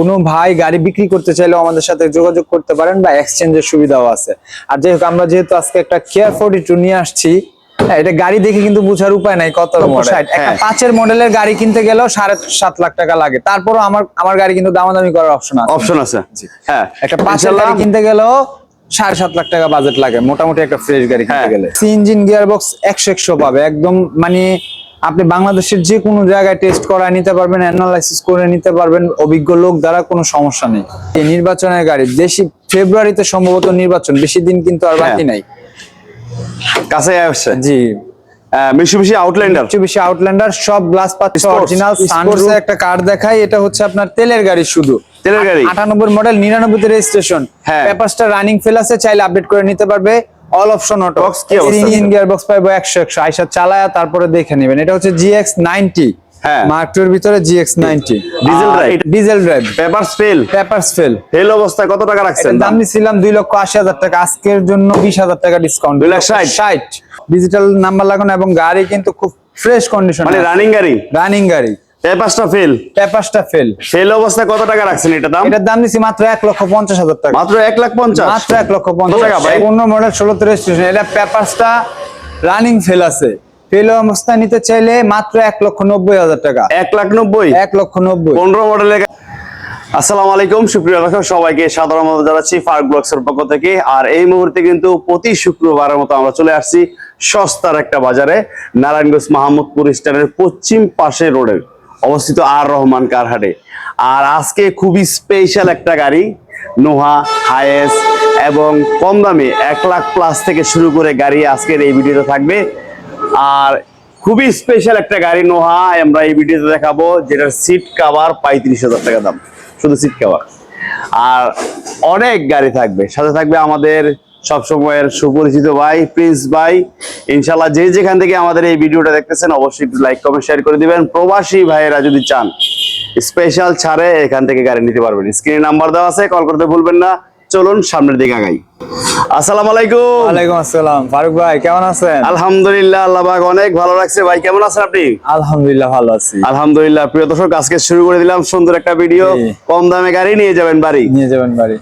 কোনো ভাই গাড়ি বিক্রি করতে চাইলেও আমাদের সাথে যোগাযোগ করতে পারেন বা এক্সচেঞ্জের সুবিধাও আছে। আর যাই হোক আমরা যেহেতু আজকে একটা কেয়ার ফোর্টি টু নিয়ে আসছি হ্যাঁ, এটা গাড়ি দেখে কিন্তু বুঝার উপায় নাই কত একটা হ্যাঁ। পাঁচের মডেলের গাড়ি কিনতে গেলেও সাড়ে সাত লাখ টাকা লাগে। তারপরও আমার আমার গাড়ি কিন্তু দামাদামি করার অপশন আছে। অপশন আছে। হ্যাঁ একটা পাঁচের গাড়ি কিনতে গেলেও সাড়ে সাত লাখ টাকা বাজেট লাগে। মোটামুটি একটা ফ্রেশ গাড়ি কিনতে হ্যাঁ। গেলে। ইঞ্জিন গিয়ার বক্স একশো একশো পাবে। একদম মানে আপনি বাংলাদেশের যে কোনো জায়গায় টেস্ট করা নিতে পারবেন অ্যানালাইসিস করে নিতে পারবেন অভিজ্ঞ লোক দ্বারা কোনো সমস্যা নেই। এই নির্বাচনের গাড়ি বেশি ফেব্রুয়ারিতে সম্ভবত নির্বাচন বেশি দিন কিন্তু আর বাকি হ্যাঁ। নাই। কাছে আসছে। জি। মিশুবিশি আউটল্যান্ডার সবচেয়ে বেশি আউটল্যান্ডার সব গ্লাস পাচ্ছে অরিজিনাল সানরুফ একটা কার দেখাই এটা হচ্ছে আপনার তেলের গাড়ি শুধু। তেলের গাড়ি? আটানব্বই মডেল নিরানব্বই রেজিস্ট্রেশন হ্যাঁ। পেপারসটা রানিং ফেল আছে চাইলে আপডেট করে নিতে পারবে। All option auto engine gear box পাইবো একশো একশো। আইসা চালায়া তারপরে দেখে নেবেন। এটা হচ্ছে জিএক্স নাইনটি হ্যাঁ। মার্কটুর ভিতরে GX ninety Diesel drive? Diesel drive paper fail papers fail fail অবস্থায় কত টাকা রাখছেন দাম নিছিলাম দুই লক্ষ আশি হাজার টাকা। আজকের জন্য বিশ হাজার টাকা ডিসকাউন্ট দুই লাখ ষাট? ষাট। ডিজিটাল নাম্বার লাগানো এবং গাড়ি কিন্তু খুব ফ্রেশ কন্ডিশন মানে রানিং গাড়ি? রানিং গাড়ি। পেপারসটা ফেল পেপারসটা ফেল ফেল অবস্থায় কত টাকা রাখছেন এটা দাম? এটার দাম দিচ্ছি মাত্র এক লক্ষ পঞ্চাশ হাজার টাকা। মাত্র এক লাখ পঞ্চাশ? মাত্র এক লক্ষ পঞ্চাশ। টাকা ভাই? পনেরো মডেল ষোলোতে রেজিস্ট্রেশন এটা পেপারসটা রানিং ফেল আছে। ফেল অবস্থায় নিতে চাইলে মাত্র এক লক্ষ নব্বই হাজার টাকা। এক লাখ নব্বই? এক লক্ষ নব্বই। পনেরো মডেলের আসসালামু আলাইকুম সুপ্রিয় দর্শক সবাইকে সাধারণ জানাচ্ছি ফার্ক ব্লগস এর পক্ষ থেকে। আর এই মুহূর্তে কিন্তু প্রতি শুক্রবারের মতো আমরা চলে আসছি সস্তার একটা বাজারে নারায়ণগঞ্জ মাহমুদপুর স্ট্যান্ডের পশ্চিম পাশে রোডে। অবস্থিত আর রহমান কারহাটে আর আজকে খুবই স্পেশাল একটা গাড়ি, নোহা হায়েস, এবং কম দামে এক লাখ প্লাস থেকে শুরু করে গাড়ি আজকের এই ভিডিওতে থাকবে। আর খুবই স্পেশাল একটা গাড়ি নোহা, আমরা এই ভিডিওতে দেখাবো, যেটার সিট কাভার পঁয়ত্রিশ হাজার টাকা দাম। শুধু সিট কাভার আর অনেক গাড়ি থাকবে। সাথে থাকবে আমাদের সবসময়ের সুপরিচিত ভাই প্রিন্স ভাই। ইনশাল্লাহ যে যেখান থেকে আমাদের এই ভিডিওটা দেখতেছেন অবশ্যই একটু লাইক কমেন্ট শেয়ার করে দিবেন। প্রবাসী ভাইয়েরা যদি চান স্পেশাল ছাড়ে এখান থেকে গাড়ি নিতে পারবেন। স্ক্রিনে নাম্বার দেওয়া আছে কল করতে ভুলবেন না। চলুন সামনের দিকে আগাই। আসসালামু আলাইকুম। ওয়ালাইকুম আসসালাম। ফারুক ভাই কেমন আছেন? আলহামদুলিল্লাহ আল্লাহ পাক অনেক ভালো লাগছে ভাই কেমন আছেন আপনি? আলহামদুলিল্লাহ ভালো আছি। আলহামদুলিল্লাহ প্রিয় দর্শক আজকে শুরু করে দিলাম সুন্দর একটা ভিডিও। কম দামে গাড়ি নিয়ে যাবেন বাড়ি। নিয়ে যাবেন বাড়ি।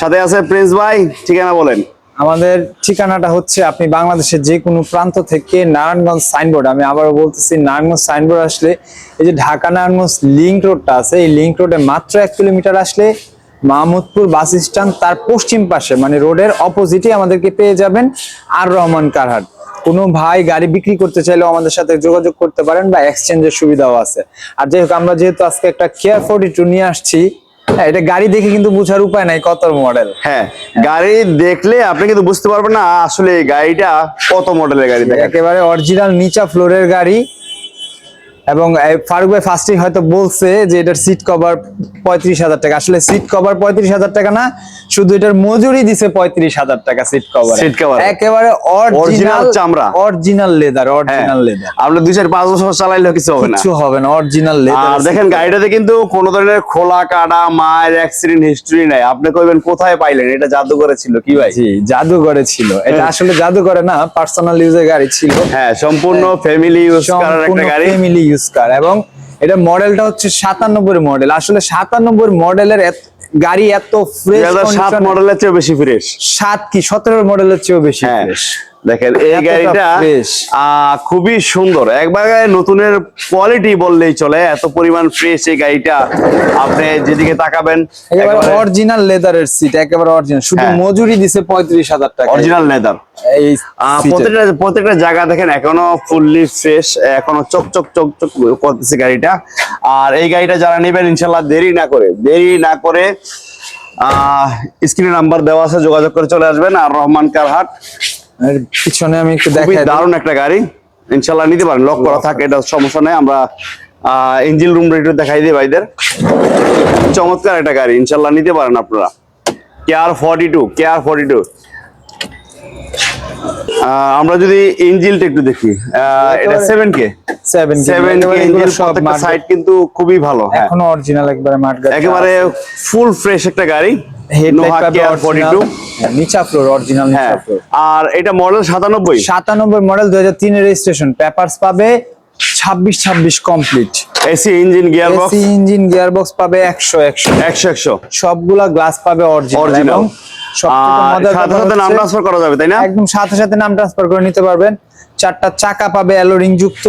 সাথে আছে প্রিন্স ভাই, ঠিকানা বলেন। আমাদের ঠিকানাটা হচ্ছে আপনি বাংলাদেশের যে কোনো প্রান্ত থেকে নারায়ণগঞ্জ সাইনবোর্ড। আমি আবারও বলতেছি, নারায়ণগঞ্জ সাইনবোর্ড আসলে এই যে ঢাকা নারায়ণগঞ্জ লিঙ্ক রোডটা আছে, এই লিঙ্ক রোডে মাত্র এক কিলোমিটার আসলে মাহমুদপুর বাস স্ট্যান্ড, তার পশ্চিম পাশে মানে রোডের অপোজিটে আমাদেরকে পেয়ে যাবেন আর রহমান কারহাট। কোনো ভাই গাড়ি বিক্রি করতে চাইলেও আমাদের সাথে যোগাযোগ করতে পারেন বা এক্সচেঞ্জের সুবিধাও আছে। আর যাই হোক, আমরা যেহেতু আজকে একটা কেয়ার ফোর্টি টু নিয়ে আসছি হ্যাঁ, এটা গাড়ি দেখে কিন্তু বোঝার উপায় নাই কত মডেল হ্যাঁ গাড়ি দেখলে আপনি কিন্তু বুঝতে পারবেন না আসলে এই গাড়িটা কত মডেলের গাড়ি একেবারে অরিজিনাল নিচা ফ্লোরের গাড়ি এবং এই ফারুক ভাই ফার্স্টে হয়তো বলছে যে এটার সিট কভার পঁয়ত্রিশ হাজার টাকা। আসলে সিট কভার পঁয়ত্রিশ হাজার টাকা না শুধু এটার মজুরি দিছে পঁয়ত্রিশ হাজার টাকা সিট কভার Seat cover। একেবারে অরিজিনাল চামড়া। অরিজিনাল লেদার হ্যাঁ। অরিজিনাল লেদার আপনি দুই চার পাঁচ বছর চালাইলেও কিছু হবে না। কিছু হবে না অরিজিনাল আর লেদার দেখেন গাড়িটাতে কিন্তু কোনো ধরনের খোলা কাটা মায়ের অ্যাক্সিডেন্ট হিস্ট্রি নাই। আপনি কইবেন কোথায় পাইলেন? এটা জাদুঘরে ছিল কি ভাই? জি জাদুঘরে ছিল। এটা আসলে জাদুঘরে না পার্সোনাল ইউজের গাড়ি ছিল। হ্যাঁ সম্পূর্ণ ফ্যামিলি ইউজ করার একটা গাড়ি। ফ্যামিলি ইউজ কার এবং এটা মডেলটা হচ্ছে সাতানব্বই মডেল আসলে সাতানব্বই মডেলের গাড়ি এত ফ্রেশ সাত মডেলের চেয়ে বেশি ফ্রেশ সাত কি সতেরো মডেলের চেয়েও বেশি হ্যাঁ। ফ্রেশ দেখেন এই গাড়িটা খুবই সুন্দর। একবার নতুনের কোয়ালিটি বললেই চলে এত পরিমাণ ফ্রেশ এই গাড়িটা। আপনি যেদিকে তাকাবেন অরিজিনাল লেদারের সিট একেবারে অরিজিনাল শুধু হ্যাঁ। মজুরি দিছে পঁয়ত্রিশ হাজার টাকা। অরিজিনাল লেদার এই। প্রত্যেকটা প্রত্যেকটা জায়গা দেখেন এখনও ফুললি ফ্রেশ এখনও চক চক চক চক করতেছে গাড়িটা। আর এই গাড়িটা যারা নেবেন ইনশাল্লাহ দেরি না করে দেরি না করে স্ক্রিনে নাম্বার দেওয়া আছে যোগাযোগ করে চলে আসবেন। আর রহমান কারহাট পিছনে আমি একটু দেখাই দারুণ একটা গাড়ি। ইনশাল্লাহ নিতে পারেন লক করা থাকে এটা সমস্যা নেই। আমরা ইঞ্জিন রুম একটু দেখাই দিই ভাইদের। চমৎকার একটা গাড়ি ইনশাল্লাহ নিতে পারেন আপনারা। Care forty two care forty two আমরা যদি ইঞ্জিনটা একটু দেখি এটা seven K seven seven K engine প্রত্যেকটা সাইড কিন্তু খুবই ভালো হ্যাঁ। এখনও অরিজিনাল একবারে মাঠ গাড়ি। একেবারে ফুল ফ্রেশ একটা গাড়ি। হ্যাঁ ফ্লোর আর এটা মডেল সাতানব্বই। সাতানব্বই মডেল দুই হাজার তিনের রেজিস্ট্রেশন পেপারস পাবে ছাব্বিশ ছাব্বিশ complete AC engine AC engine gearbox পাবে একশো একশো। একশো একশো। সবগুলা গ্লাস পাবে অরিজিনাল এবং সবথেকে আর মজার সাথে সাথে নাম ট্রান্সফার করা যাবে তাই না? একদম সাথে সাথে নাম ট্রান্সফার করে নিতে পারবেন। চারটা চাকা পাবে অ্যালোরিং যুক্ত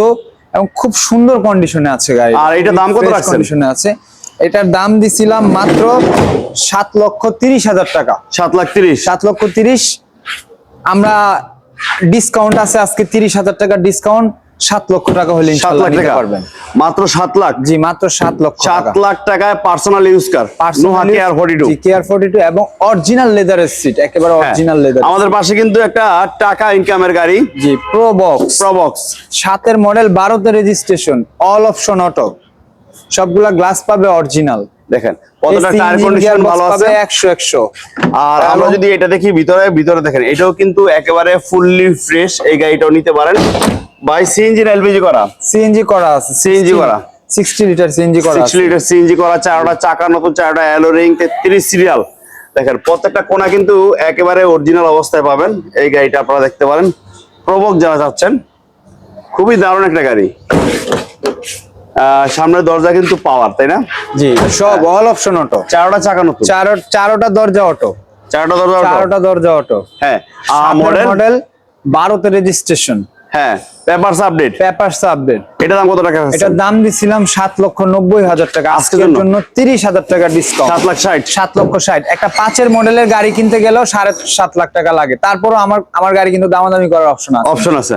এবং খুব সুন্দর কন্ডিশনে আছে গাড়ি আর এটার দাম কত রাখছেন? কন্ডিশনে আছে। এটার দাম দিছিলাম মাত্র সাত লক্ষ তিরিশ হাজার টাকা। সাত লাখ তিরিশ। সাত লক্ষ তিরিশ। আমরা ডিসকাউন্ট আছে আজকে তিরিশ হাজার টাকা ডিসকাউন্ট সাত লক্ষ টাকা হলে সাত লাখ টাকা। পারবেন। মাত্র সাত লাখ। জি মাত্র সাত লক্ষ সাত লাখ টাকায় personal use car care forty two care forty two এবং অরিজিনাল লেদারের সিট একেবারে অরিজিনাল লেদার হ্যাঁ। আমাদের পাশে কিন্তু একটা টাকা ইনকামের গাড়ি। জি প্রো বক্স প্রবক্স সাতের মডেল বারোতে রেজিস্ট্রেশন অল অপশন অটো সবগুলা গ্লাস পাবে অরিজিনাল দেখেন কতটা টায়ার কন্ডিশন ভালো আছে। একশো একশো। আর আমরা যদি এটা দেখি ভিতরে ভিতরে দেখেন এটাও কিন্তু একেবারে ফুললি ফ্রেশ এই গাড়িটাও নিতে পারেন। বাই সিএনজি এলপিজি করা? সিএনজি করা আছে। CNG করা। সিক্সটি লিটার সিএনজি করা লিটার সিএনজি করা চারটা চাকা নতুন চারটা অ্যালো রিং তেত্রিশ সিরিয়াল দেখেন প্রত্যেকটা কোনা কিন্তু একেবারে অরিজিনাল অবস্থায় পাবেন। এই গাড়িটা আপনারা দেখতে পারেন। প্রবক যারা চাচ্ছেন খুবই দারুণ একটা গাড়ি। সামনের দরজা কিন্তু পাওয়ার তাই না? জি। সব অল অপশন অটো চারটা চাকা নতুন চার চারোটা দরজা অটো চারটা দরজা? চারোটা দরজা অটো হ্যাঁ। মডেল মডেল বারোতে রেজিস্ট্রেশন হ্যাঁ পেপারস আপডেট পেপারস আপডেট এটা দাম কত টাকা এটার দাম দিছিলাম সাত লক্ষ নব্বই হাজার টাকা। আজকের জন্য? জন্য তিরিশ হাজার টাকা ডিসকাউন্ট সাত লাখ ষাট? সাত লক্ষ ষাট। একটা পাঁচের মডেলের গাড়ি কিনতে গেলেও সাড়ে সাত লাখ টাকা লাগে। তারপরও আমার আমার গাড়ি কিন্তু দামাদামি করার অপশন আছে। অপশন আছে।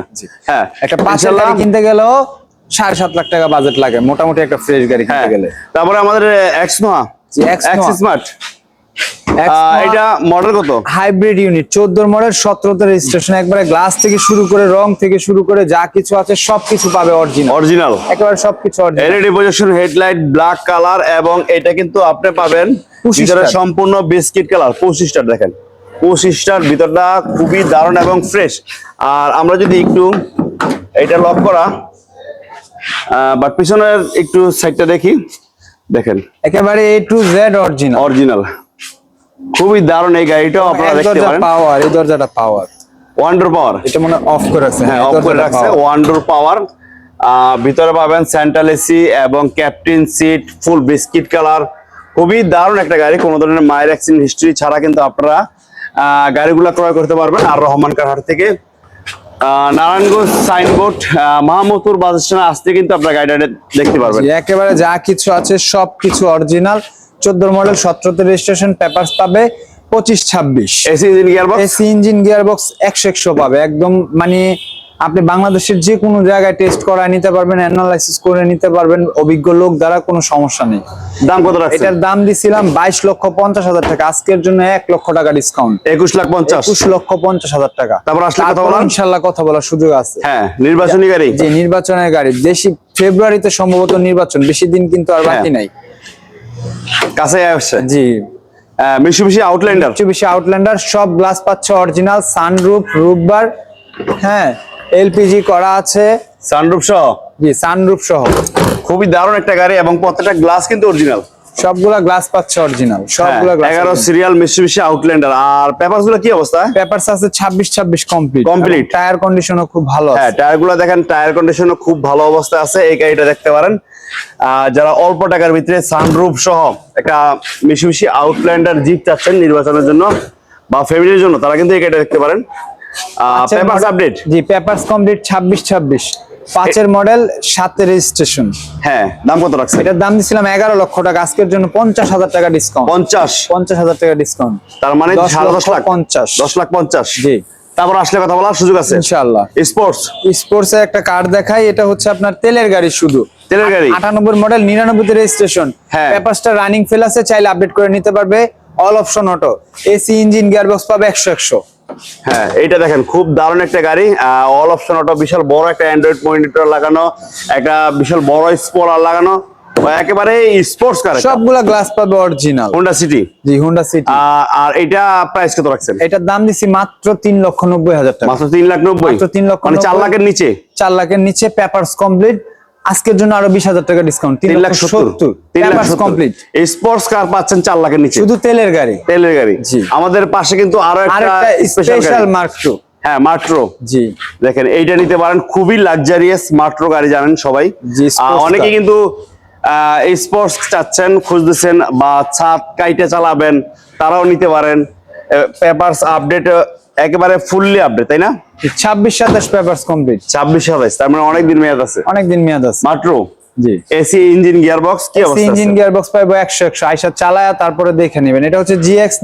হ্যাঁ। একটা পাঁচের গাড়ি কিনতে গেলেও সাড়ে সাত লাখ টাকা বাজেট লাগে। মোটামুটি একটা ফ্রেশ গাড়ি হ্যাঁ। কিনতে গেলে। তারপরে আমাদের X Noah G, X smart এটা মডেল কত? হাইব্রিড ইউনিট চোদ্দোর মডেল সতেরোতে রেজিস্ট্রেশন একবারে গ্লাস থেকে শুরু করে রং থেকে শুরু করে যা কিছু আছে সবকিছু পাবে অরিজিনাল অরিজিনাল একেবারে সবকিছু original LED projection headlight black colour এবং এটা কিন্তু আপনি পাবেন 25 ভিতরে সম্পূর্ণ বিস্কিট কালার পঁচিশটার দেখেন। পঁচিশটার ভিতরটা খুবই দারুণ এবং ফ্রেশ আর আমরা যদি একটু এটা লক করা বাট পিছনের একটু সাইডটা দেখি। দেখেন। একেবারে A to Z original original খুবই দারুণ এই গাড়িটাও আপনারা দেখতে পারেন। পাওয়ার এই দরজাটা পাওয়ার ওয়ান্ডার পাওয়ার এটা মনে অফ করে রাখছে হ্যাঁ অফ করে রাখছে। power। ওয়ান্ডার পাওয়ার ভিতরে পাবেন সেন্ট্রাল এসি এবং captain seat full biscuit colour খুবই দারুণ একটা গাড়ি। কোনো ধরনের মায়ের অ্যাক্সিডেন্ট হিস্ট্রি ছাড়া কিন্তু আপনারা গাড়িগুলো ক্রয় করতে পারবেন। আর রহমান কারহাট থেকে নারায়ণগঞ্জ সাইনবোর্ড মাহমুদপুর বাস স্ট্যান্ডে আসতে কিন্তু আপনার গাড়িটা দেখতে পারবেন। একেবারে যা কিছু আছে সবকিছু অরিজিনাল চোদ্দ মডেল সতেরোতে রেজিস্ট্রেশন পেপার পাবে পঁচিশ ছাব্বিশ। AC engine gearbox AC engine gearbox একশো একশো পাবে। একদম মানে আপনি বাংলাদেশের যে কোনো জায়গায় টেস্ট করায় নিতে পারবেন অ্যানালাইসিস করে নিতে পারবেন অভিজ্ঞ লোক দ্বারা কোনো সমস্যা নেই। দাম কত রাখছেন? এটার দাম দিছিলাম বাইশ লক্ষ পঞ্চাশ হাজার টাকা। আজকের জন্য এক লক্ষ টাকা ডিসকাউন্ট একুশ লাখ পঞ্চাশ। একুশ লক্ষ পঞ্চাশ হাজার টাকা। তারপর আসলে কথা তারপর বলার? ইনশাল্লাহ কথা বলার সুযোগ আছে। হ্যাঁ নির্বাচনী গাড়ি? যে নির্বাচনের গাড়ি। দেশি ফেব্রুয়ারিতে সম্ভবত নির্বাচন বেশি দিন কিন্তু আর বাকি হ্যাঁ। নাই। কাছে আসছে? জি। মিশু মিশি আউটল্যান্ডার সবচেয়ে বেশি আউটল্যান্ডার সব গ্লাস পাচ্ছে অরিজিনাল সানরুফ রুফবার হ্যাঁ। এলপিজি করা আছে। সানরুফ সহ? জি সানরুফ সহ। খুবই দারুণ একটা গাড়ি এবং প্রত্যেকটা গ্লাস কিন্তু অরিজিনাল। সবগুলা গ্লাস পাচ্ছে অরিজিনাল সবগুলা গ্লাস এগারো সিরিয়াল মিশি আউটল্যান্ডার আর পেপারগুলো কি অবস্থা? পেপারস আছে ছাব্বিশ ছাব্বিশ কমপ্লিট Complete। টায়ার কন্ডিশনও খুব ভালো হ্যাঁ টায়ারগুলো দেখেন টায়ার কন্ডিশনও খুব ভালো অবস্থায় আছে। এই গাড়িটা দেখতে পারেন। যারা অল্প টাকার ভিতরে সানরুফ সহ একটা মিশি মিশি আউটল্যান্ডার জিপ চাচ্ছেন নির্বাচনের জন্য বা ফ্যামিলির জন্য তারা কিন্তু এই গাড়িটা দেখতে পারেন। পেপার আপডেট জি পেপারস কমপ্লিট ছাব্বিশ ছাব্বিশ। পাঁচের মডেল সাতের রেজিস্ট্রেশন হ্যাঁ দাম কত রাখছে এটার দাম দিছিলাম এগারো লক্ষ টাকা। আজকের জন্য পঞ্চাশ হাজার টাকা ডিসকাউন্ট পঞ্চাশ? পঞ্চাশ হাজার টাকা ডিসকাউন্ট তার মানে দশ লাখ? পঞ্চাশ। দশ লাখ পঞ্চাশ? জি। তারপর আসলে কথা বলার সুযোগ আছে? ইনশাআল্লাহ। স্পোর্টস? স্পোর্টস এর একটা কার্ড দেখাই এটা হচ্ছে আপনার তেলের গাড়ি শুধু। তেলের গাড়ি? আটানব্বই মডেল নিরানব্বই রেজিস্ট্রেশন হ্যাঁ। পেপারসটা রানিং ফেল আছে চাইলে আপডেট করে নিতে পারবে। All option auto AC engine gearbox পাবে একশো একশো। হ্যাঁ এইটা দেখেন খুব দারুণ একটা গাড়ি। অল অপশন অটো বিশাল বড় একটা অ্যান্ড্রয়েড মনিটর লাগানো একটা বিশাল বড় স্পোলার লাগানো। একেবারে স্পোর্টস কার সবগুলা গ্লাস পাবে original Honda City G Honda City আর এটা প্রাইস কত রাখছেন? এটার দাম দিছি মাত্র তিন লক্ষ নব্বই হাজার টাকা। মাত্র তিন লাখ নব্বই? মাত্র তিন লক্ষ মানে চার লাখের নিচে? চার লাখের নিচে পেপারস কমপ্লিট আজকের জন্য আরও বিশ হাজার টাকা ডিসকাউন্ট তিন লাখ সত্তর। কমপ্লিট স্পোর্টস কার পাচ্ছেন চার লাখের নিচে। শুধু তেলের গাড়ি। তেলের গাড়ি। জি। আমাদের পাশে কিন্তু আরও একটা স্পেশাল মার্ক টু হ্যাঁ মাট্রো জি। দেখেন এইটা নিতে পারেন খুবই লাক্সারিয়াস মাট্রো গাড়ি জানেন সবাই। অনেকে কিন্তু স্পোর্টস চাচ্ছেন খুঁজতেছেন বা ছাদ কাইটে চালাবেন তারাও নিতে পারেন। পেপারস আপডেট একেবারে ফুললি আপডেট তাই না? ছাব্বিশ সাতাশ পেপার্স কমপ্লিট ছাব্বিশ সাতাইশ তার মানে অনেক দিন মেয়াদ আছে। অনেকদিন মেয়াদ আছে। মাট্রো জি। এসি ইঞ্জিন গিয়ার বক্স কি অবস্থা ইঞ্জিন আছে? গিয়ার বক্স পাইবো একশো একশো। আইসা চালায়া তারপরে দেখে নেবেন। এটা হচ্ছে জিএক্স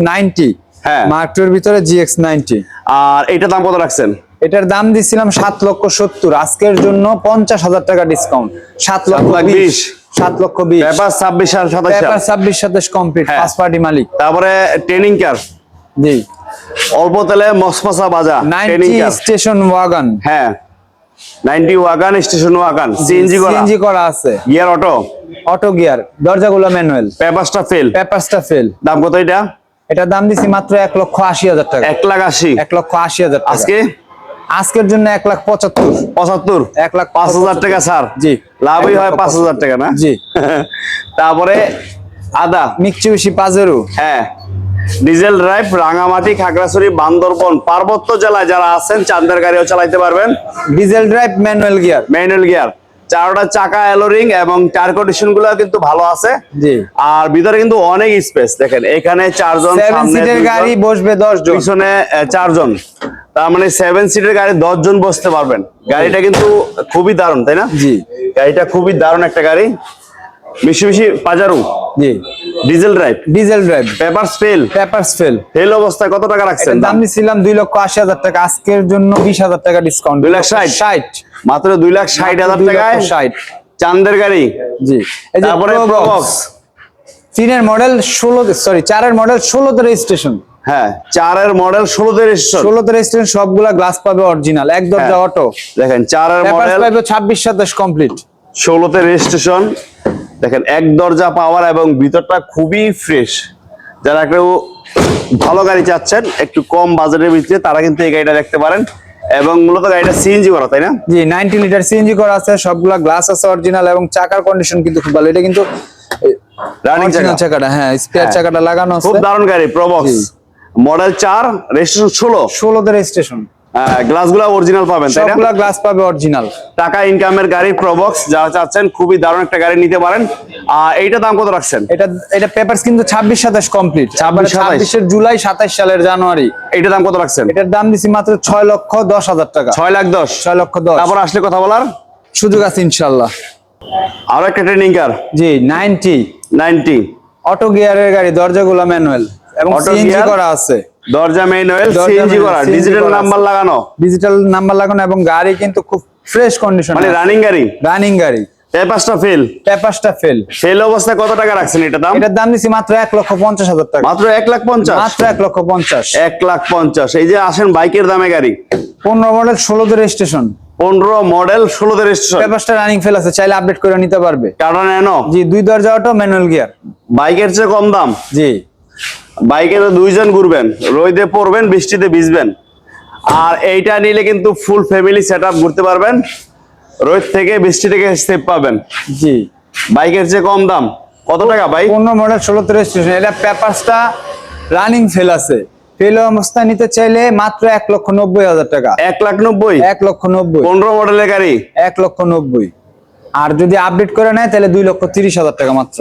হ্যাঁ। মার্কটোর ভিতরে জিএক্স নাইনটি। আর এইটা দাম কত রাখছেন? এটার দাম দিছিলাম সাত লক্ষ সত্তর। আজকের জন্য পঞ্চাশ হাজার টাকা ডিসকাউন্ট সাত লক্ষ লাখ বিশ। বিশ। সাত লক্ষ বিশ। পেপার ছাব্বিশ সাল সাতাশ সাল পেপার ছাব্বিশ সাতাশ কমপ্লিট। ফার্স্ট পার্টি মালিক। তারপরে ট্রেনিং কার জি। অল্প তেলে মসমসা বাজা স্টেশন ওয়াগন হ্যাঁ ninety wagon station wagon CNG করা। সিএনজি করা আছে। গিয়ার অটো অটো গিয়ার দরজাগুলো ম্যানুয়াল পেপারসটা ফেল পেপারসটা ফেল দাম কত এটা? এটার দাম দিছি মাত্র এক লক্ষ আশি হাজার টাকা। এক লাখ আশি। এক লক্ষ আশি হাজার টাকা। আজকে? আজকের জন্য এক লাখ পঁচাত্তর। পঁচাত্তর? এক লাখ পাঁচ হাজার টাকা স্যার। জি। লাভই হয় পাঁচ হাজার টাকা না? জি। তারপরে আদা। Mitsubishi Pajero. হ্যাঁ। ডিজেল ড্রাইভ রাঙামাটি খাগড়াছড়ি বান্দরবন পার্বত্য জেলায় যারা আছেন চান্দের গাড়িও চালাইতে পারবেন। Diesel drive manual gear. Manual gear. চারটা চাকা এলোরিং এবং টায়ার কন্ডিশনগুলো কিন্তু ভালো আছে। জি। আর ভিতরে কিন্তু অনেক স্পেস দেখেন এখানে চারজন সেভেন সিটের গাড়ি বসবে দশ জন পিছনে চারজন। তার মানে সেভেন সিটের গাড়ি দশ জন বসতে পারবেন। গাড়িটা কিন্তু খুবই দারুণ তাই না? জি। গাড়িটা খুবই দারুণ একটা গাড়ি। মিশি মিশি পাজারু? জি। Diesel drive? Diesel drive. Paper fail? Papers fail. Fail অবস্থায় কত টাকা রাখছেন দাম নিছিলাম দুই লক্ষ আশি হাজার টাকা। আজকের জন্য বিশ হাজার টাকা ডিসকাউন্ট দুই লাখ ষাট? ষাট। মাত্র দুই লাখ ষাট হাজার দুই লক্ষ টাকায় ষাট। চান্দের গাড়ি। জি। এই যে তারপরে প্রবক্স তিনের মডেল ষোলো সরি চারের মডেল ষোলোতে রেজিস্ট্রেশন হ্যাঁ চারের মডেল ষোলোতে রেজিস্ট্রেশন ষোলোতে রেজিস্ট্রেশন সবগুলা গ্লাস পাবে অরিজিনাল এক দরজা হ্যাঁ। অটো দেখেন চারের পেপারস মডেল পাবে ছাব্বিশ সাতাশ কমপ্লিট ষোলোতে রেজিস্ট্রেশন দেখেন এক দরজা পাওয়ার এবং ভিতরটা খুবই ফ্রেশ যারা কেউ ভালো গাড়ি চাচ্ছেন একটু কম বাজেটের ভিতরে তারা কিন্তু এই গাড়িটা দেখতে পারেন। এবং মূলত গাড়িটা সিএনজি করা তাই না? জি নাইনটি লিটার সিএনজি করা আছে সবগুলা গ্লাস আছে অরিজিনাল এবং চাকার কন্ডিশন কিন্তু খুব ভালো। এটা কিন্তু রানিং চাকাটা হ্যাঁ স্পেয়ার। চাকাটা লাগানো আছে। খুব দারুণ গাড়ি প্রবক্স মডেল চার রেজিস্ট্রেশন ষোলো। ষোলোতে রেজিস্ট্রেশন গ্লাসগুলা অরিজিনাল পাবেন তাই না? গ্লাস পাবে অরিজিনাল টাকা ইনকামের গাড়ি প্রবক্স যারা চাচ্ছেন খুবই দারুণ একটা গাড়ি নিতে পারেন। আর এইটা দাম কত রাখছেন? এটা এটা পেপারস কিন্তু ছাব্বিশ সাতাশ কমপ্লিট 26, 27 ছাব্বিশের জুলাই সাতাশ সালের জানুয়ারি। এইটা দাম কত রাখছেন? এটার দাম দিছি মাত্র ছয় লক্ষ দশ হাজার টাকা। ছয় লাখ দশ। ছয় লক্ষ দশ। তারপর আসলে কথা বলার? সুযোগ আছে ইনশাল্লাহ। আরও একটা training car G ninety. Ninety. Auto গিয়ারের গাড়ি দরজাগুলো ম্যানুয়াল এবং সিএনজি করা আছে। দরজা ম্যানুয়াল দরজা সিএনজি করা ডিজিটাল নাম্বার লাগানো। ডিজিটাল নাম্বার লাগানো এবং গাড়ি কিন্তু খুব ফ্রেশ কন্ডিশন মানে রানিং গাড়ি? রানিং গাড়ি। পেপারসটা ফেল পেপারসটা ফেল ফেল অবস্থায় কত টাকা রাখছেন এটা দাম? এটার দাম দিছি মাত্র এক লক্ষ পঞ্চাশ হাজার টাকা। মাত্র এক লাখ পঞ্চাশ? মাত্র এক লক্ষ পঞ্চাশ। এক লাখ পঞ্চাশ। এই যে আসেন বাইকের দামে গাড়ি। পনেরো মডেল ষোলোতে রেজিস্ট্রেশন পনেরো মডেল ষোলোতে রেজিস্ট্রেশন পেপারসটা রানিং ফেল আছে চাইলে আপডেট করে নিতে পারবে। Tata nano. জি দুই দরজা অটো ম্যানুয়াল গিয়ার বাইকের চেয়ে কম দাম? জি। বাইকে তো দুইজন ঘুরবেন রোদে পড়বেন বৃষ্টিতে ভিজবেন। আর এইটা নিলে কিন্তু ফুল ফ্যামিলি সেট আপ ঘুরতে পারবেন। রোদ থেকে বৃষ্টি থেকে সেফ পাবেন। জি। বাইকের চেয়ে কম দাম। কত টাকা বাইক? পনেরো মডেল ষোলোতে রেজিস্ট্রেশন এটা পেপারসটা রানিং ফেল আছে। ফেল অবস্থা নিতে চাইলে মাত্র এক লক্ষ নব্বই হাজার টাকা। এক লাখ নব্বই? এক লক্ষ নব্বই। পনেরো মডেলের গাড়ি? এক লক্ষ নব্বই। আর যদি আপডেট করে নেয় তাহলে দুই লক্ষ তিরিশ হাজার টাকা মাত্র।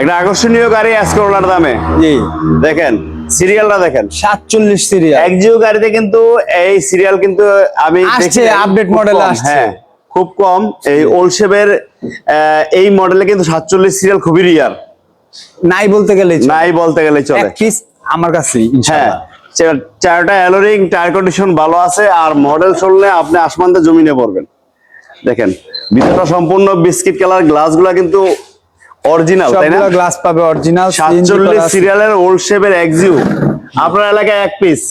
একটা আকর্ষণীয় গাড়ি অ্যাসকোলার দামে। জি। দেখেন সিরিয়ালটা দেখেন। সাতচল্লিশ সিরিয়াল। একজিও গাড়িতে কিন্তু এই সিরিয়াল কিন্তু আমি আসছে, দেখি নাই, update খুব কম, আসছে। হ্যাঁ খুব কম। এই ওল্ড শেপের এই মডেলে কিন্তু সাতচল্লিশ সিরিয়াল খুবই রিয়ার নাই বলতে গেলে নাই বলতে গেলে চলে। পিস আমার কাছে হ্যাঁ চারটা অ্যালোরিং টায়ার কন্ডিশন ভালো আছে আর মডেল চললে আপনি আসমানতে জমিনে পড়বেন। দেখেন ভিতরটা সম্পূর্ণ বিস্কিট কালার গ্লাসগুলো কিন্তু অরিজিনাল তাই না? গ্লাস পাবে অরিজিনাল সাতচল্লিশ সিরিয়ালের ওল্ড শেপের এক্সিউ আপনার এলাকায় এক পিস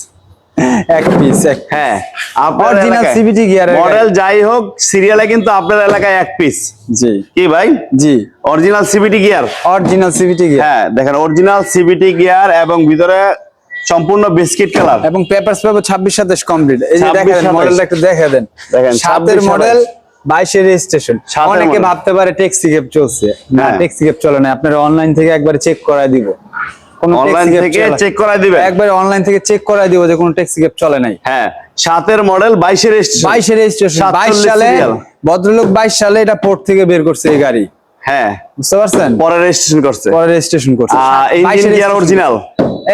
এক পিস এক হ্যাঁ Original CVT gear এর মডেল যাই হোক সিরিয়ালে কিন্তু আপনার এলাকায় এক পিস জি। কি ভাই? জি। Original CVT gear original CVT gear হ্যাঁ দেখেন অরিজিনাল সিবিটি গিয়ার এবং ভিতরে সম্পূর্ণ বিস্কিট কালার এবং পেপারস পাবো ছাব্বিশ সাতাশ কমপ্লিট এই যে দেখেন 27 মডেলটা একটু দেখে দেন। দেখেন, সাতের 26, মডেল বাইশের রেজিস্ট্রেশন সাতের অনেকে ভাবতে পারে ট্যাক্সি ক্যাব চলছে। না হ্যাঁ। ট্যাক্সি ক্যাব চলে না। আপনারা অনলাইন থেকে একবার চেক করায় দিব। অনলাইন থেকে চেক করাই দিবেন। একবার অনলাইন থেকে চেক করাই দিব যে কোনো ট্যাক্সি ক্যাব চলে নাই। হ্যাঁ সাতের মডেল বাইশের বাইশে রেজিস্ট্রেশন বাইশ সালে ভদ্রলোক বাইশ সালে এটা পোর্ট থেকে বের করছে এই গাড়ি। হ্যাঁ। বুঝতে পারছেন? পরে রেজিস্ট্রেশন করছে। পরে রেজিস্ট্রেশন করছে। ইঞ্জিন গিয়ার অরিজিনাল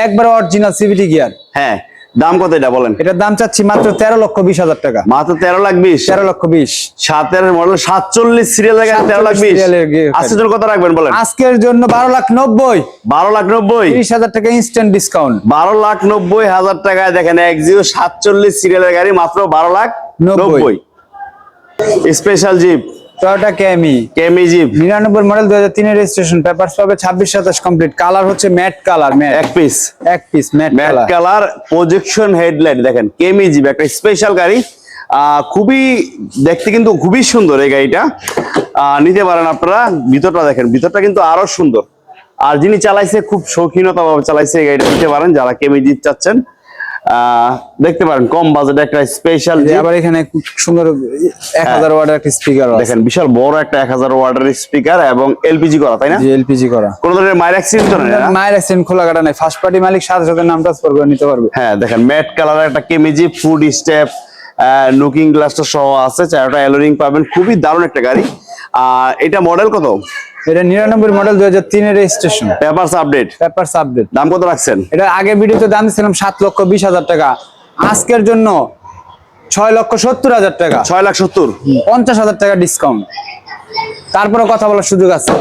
একবার অরিজিনাল সিভিটি গিয়ার হ্যাঁ। দাম কত এটা বলেন? এটার দাম চাচ্ছি মাত্র তেরো লক্ষ বিশ হাজার টাকা। মাত্র তেরো লাখ বিশ? তেরো লক্ষ বিশ। সাতের মডেল সাতচল্লিশ সিরিয়াল তেরো লাখ 47 বিশ। আজকের জন্য কত রাখবেন বলেন? আজকের জন্য বারো লাখ নব্বই। বারো লাখ নব্বই? তিরিশ হাজার টাকা ইনস্ট্যান্ট ডিসকাউন্ট বারো লাখ নব্বই হাজার টাকায় দেখেন এক জিরো সাতচল্লিশ সিরিয়ালের গাড়ি মাত্র বারো লাখ। নব্বই। Special jeep Toyota Cami Cami jeep নিরানব্বই মডেল দুই হাজার তিনের রেজিস্ট্রেশন পেপার পাবে ছাব্বিশ সাতাশ কমপ্লিট কালার হচ্ছে ম্যাট কালার ম্যাট এক পিস এক piece matte matte colour colour projection headlight দেখেন কেমি জিপ একটা স্পেশাল গাড়ি। খুবই দেখতে কিন্তু খুবই সুন্দর এই গাড়িটা। আহ, নিতে পারেন আপনারা ভিতরটা দেখেন ভিতরটা কিন্তু আরও সুন্দর। আর যিনি চালাইছে খুব শৌখিনতা ভাবে চালাইছে এই গাড়িটা নিতে পারেন যারা কেমি জিপ চাচ্ছেন। দেখতে পারেন কম বাজেটে একটা স্পেশাল আবার এখানে খুব সুন্দর এক হাজার ওয়াটের একটা স্পিকার আছে। দেখেন বিশাল বড় একটা এক হাজার ওয়াটের স্পিকার এবং এলপিজি করা তাই না? যে এলপিজি করা। কোন ধরনের মায়ের অ্যাক্সিডেন্ট তো না? মায়ের অ্যাক্সিডেন্ট খোলা কাটা নাই। ফার্স্ট পার্টি মালিক সাথে সাথে নাম ট্রান্সফার করে নিতে পারবে। হ্যাঁ দেখেন ম্যাট কালারের একটা কেমিজি ফুড স্টেপ লুকিং গ্লাসটা সহ আছে। চারটা এলোরিং পাবেন। খুবই দারুণ একটা গাড়ি। আর এটা মডেল কত? এটা নিরানব্বই মডেল দুই হাজার তিনের registration papers update papers update দাম কত রাখছেন? এটা আগে ভিডিওতে দাম দিচ্ছিলাম সাত লক্ষ বিশ হাজার টাকা। আজকের জন্য ছয় লক্ষ সত্তর হাজার টাকা। ছয় লাখ সত্তর। পঞ্চাশ হাজার টাকা ডিসকাউন্ট তারপরে কথা বলার সুযোগ আছে।